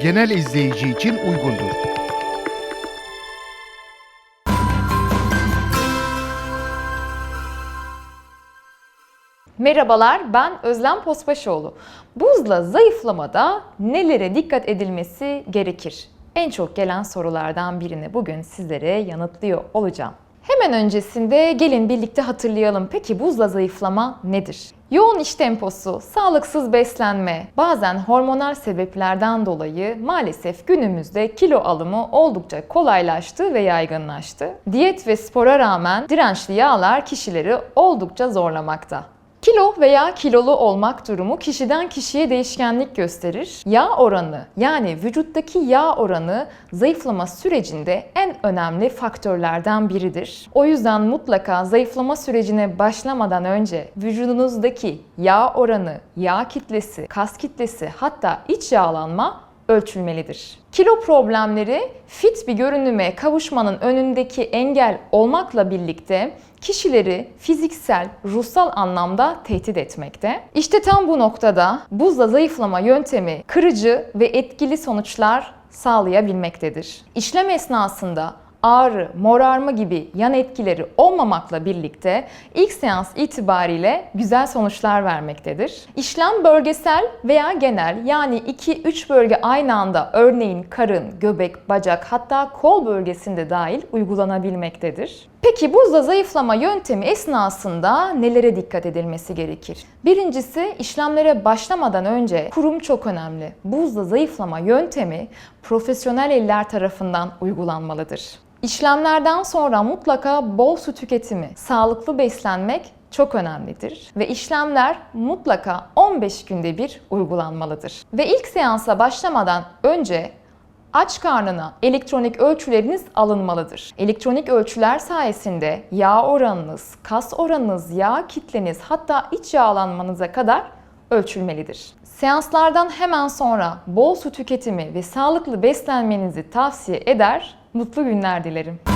genel izleyici için uygundur. Merhabalar, ben Özlem Posbaşoğlu. Buzla zayıflamada nelere dikkat edilmesi gerekir? En çok gelen sorulardan birini bugün sizlere yanıtlıyor olacağım. Hemen öncesinde gelin birlikte hatırlayalım. Peki buzla zayıflama nedir? Yoğun iş temposu, sağlıksız beslenme, bazen hormonal sebeplerden dolayı maalesef günümüzde kilo alımı oldukça kolaylaştı ve yaygınlaştı. Diyet ve spora rağmen dirençli yağlar kişileri oldukça zorlamakta. Kilo veya kilolu olmak durumu kişiden kişiye değişkenlik gösterir. Yağ oranı yani vücuttaki yağ oranı zayıflama sürecinde en önemli faktörlerden biridir. O yüzden mutlaka zayıflama sürecine başlamadan önce vücudunuzdaki yağ oranı, yağ kitlesi, kas kitlesi hatta iç yağlanma ölçülmelidir. Kilo problemleri fit bir görünüme kavuşmanın önündeki engel olmakla birlikte kişileri fiziksel, ruhsal anlamda tehdit etmekte. İşte tam bu noktada buzla zayıflama yöntemi kırıcı ve etkili sonuçlar sağlayabilmektedir. İşlem esnasında ağrı, morarma gibi yan etkileri olmamakla birlikte ilk seans itibariyle güzel sonuçlar vermektedir. İşlem bölgesel veya genel yani 2-3 bölge aynı anda örneğin karın, göbek, bacak hatta kol bölgesinde dahil uygulanabilmektedir. Peki buzla zayıflama yöntemi esnasında nelere dikkat edilmesi gerekir? Birincisi işlemlere başlamadan önce kurum çok önemli. Buzla zayıflama yöntemi profesyonel eller tarafından uygulanmalıdır. İşlemlerden sonra mutlaka bol su tüketimi, sağlıklı beslenmek çok önemlidir ve işlemler mutlaka 15 günde bir uygulanmalıdır. Ve ilk seansa başlamadan önce aç karnına elektronik ölçüleriniz alınmalıdır. Elektronik ölçüler sayesinde yağ oranınız, kas oranınız, yağ kitleniz hatta iç yağlanmanıza kadar ölçülmelidir. Seanslardan hemen sonra bol su tüketimi ve sağlıklı beslenmenizi tavsiye eder, mutlu günler dilerim.